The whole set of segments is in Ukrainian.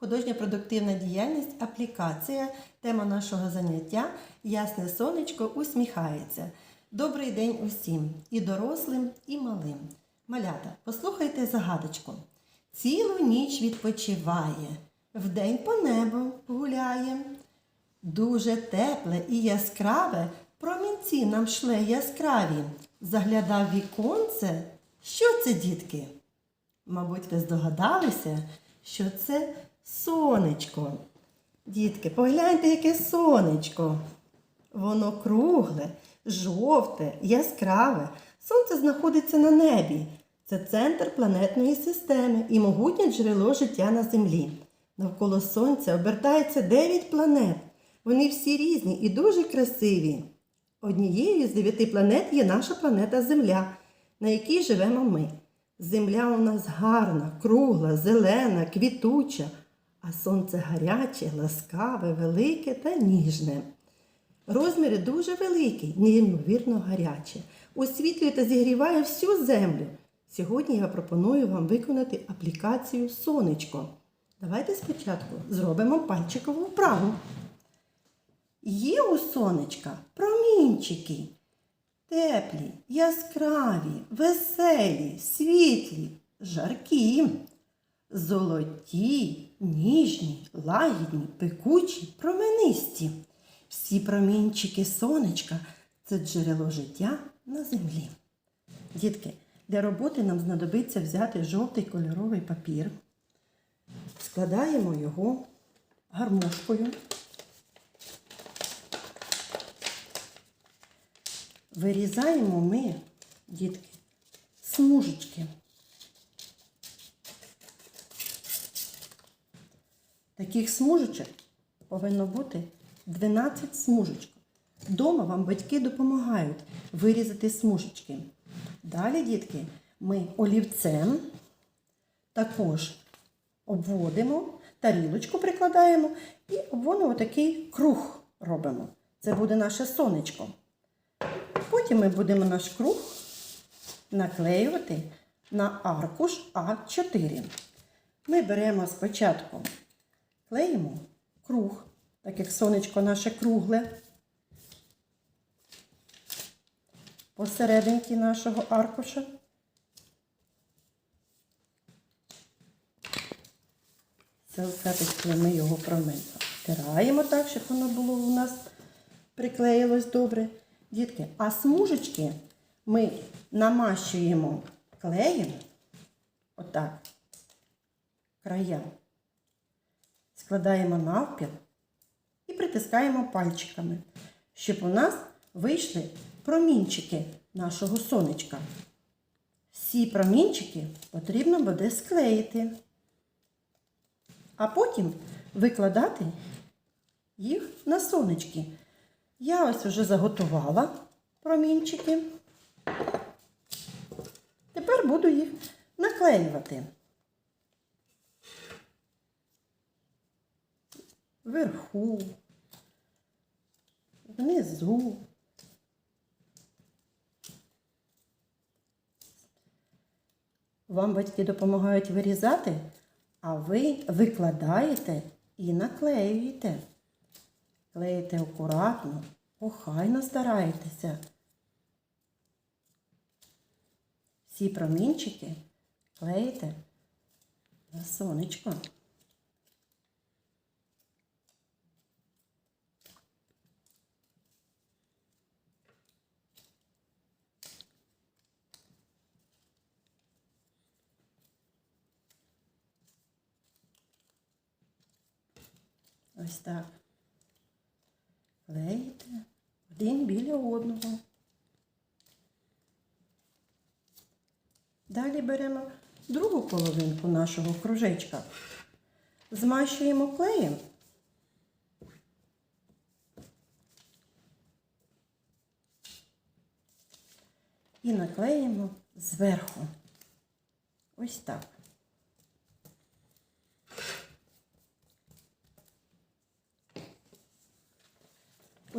Художньо-продуктивна діяльність аплікація. Тема нашого заняття Ясне сонечко усміхається. Добрий день усім, і дорослим, і малим. Малята, послухайте загадочку. Цілу ніч відпочиває, вдень по небу гуляє. Дуже тепле і яскраве, промінці нам шле яскраві. Заглядав віконце. Що це, дітки? Мабуть, ви здогадалися, що це сонечко. Дітки, погляньте, яке сонечко. Воно кругле, жовте, яскраве. Сонце знаходиться на небі. Це центр планетної системи і могутнє джерело життя на землі. Навколо сонця обертається 9 планет. Вони всі різні і дуже красиві. Однією з дев'яти планет є наша планета Земля, на якій живемо ми. Земля у нас гарна, кругла, зелена, квітуча, а сонце гаряче, ласкаве, велике та ніжне. Розміри дуже великі, неймовірно гаряче. Освітлює та зігріває всю землю. Сьогодні я пропоную вам виконати аплікацію Сонечко. Давайте спочатку зробимо пальчикову вправу. Є у сонечка промінчики. Теплі, яскраві, веселі, світлі, жаркі, золоті, ніжні, лагідні, пекучі, променисті. Всі промінчики сонечка це джерело життя на землі. Дітки, для роботи нам знадобиться взяти жовтий кольоровий папір, складаємо його гармошкою. Вирізаємо ми, дітки, смужечки. Таких смужечок повинно бути 12 смужечок. Дома вам батьки допомагають вирізати смужечки. Далі, дітки, ми олівцем також обводимо, тарілочку прикладаємо і обводимо такий круг робимо. Це буде наше сонечко. Потім ми будемо наш круг наклеювати на аркуш А4. Ми беремо спочатку, клеїмо круг, так як сонечко наше кругле, посерединки нашого аркуша. Салфеточкою ми його промитираємо так, щоб воно було у нас приклеїлось добре. Дітки, а смужечки ми намащуємо клеєм, отак, края, складаємо навпіл і притискаємо пальчиками, щоб у нас вийшли промінчики нашого сонечка. Всі промінчики потрібно буде склеїти, а потім викладати їх на сонечки. Я ось вже заготувала промінчики. Тепер буду їх наклеювати. Вверху, внизу. Вам батьки допомагають вирізати, а ви викладаєте і наклеюєте. Клеїте акуратно, охайно стараєтеся. Всі промінчики клеїте на сонечко. Ось так. Клеїте один біля одного. Далі беремо другу половинку нашого кружечка. Змащуємо клеєм. І наклеїмо зверху. Ось так.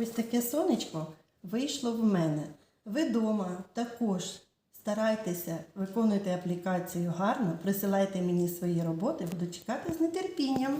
Ось таке сонечко вийшло в мене. Ви вдома також Старайтеся, виконуйте аплікацію гарно, присилайте мені свої роботи, буду чекати з нетерпінням.